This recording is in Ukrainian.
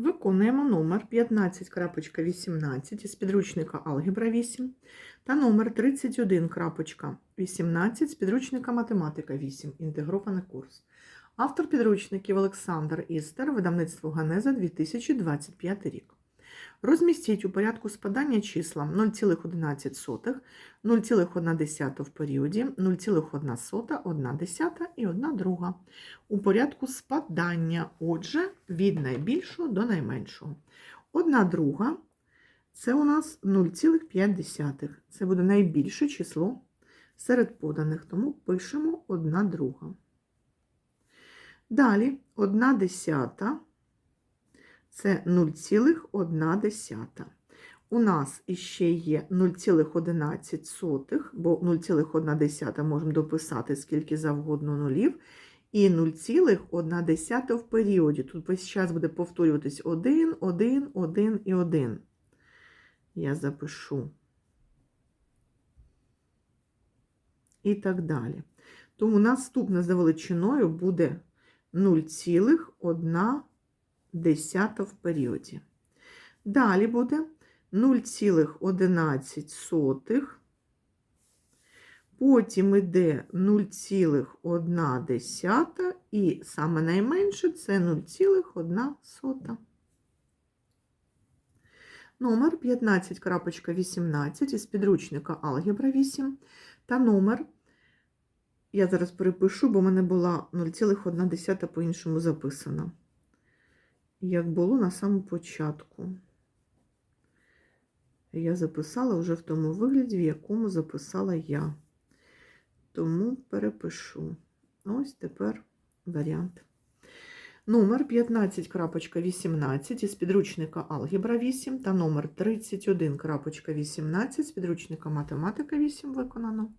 Виконуємо номер 15.18 із підручника Алгебра 8 та номер 31.18 з підручника Математика 8. Інтегрований курс. Автор підручників Олександр Істер, видавництво Ганеза 2025 рік. Розмістіть у порядку спадання числа 0,11, 0,1 в періоді, 0,1, 1 десята і 1 друга. У порядку спадання, отже, від найбільшого до найменшого. 1 друга це у нас 0,5. Це буде найбільше число серед поданих, тому пишемо 1 друга. Далі 1 десята це 0,1. У нас іще є 0,11, бо 0,1 можемо дописати скільки завгодно нулів. І 0,1 в періоді. Тут весь час буде повторюватись 1, 1, 1 і 1. Я запишу. І так далі. Тому наступне за величиною буде 0,1 десята в періоді. Далі буде 0,11. Потім йде 0,1 і саме найменше це 0,1. Номер 15.18 із підручника Алгебра 8 та номер, я зараз перепишу, бо в мене була 0,1 по-іншому записана як було на самому початку. Я записала вже в тому вигляді, в якому записала я. Тому перепишу. Ось тепер варіант. Номер 15.18 із підручника Алгебра 8 та номер 31.18 з підручника Математика 8 виконано.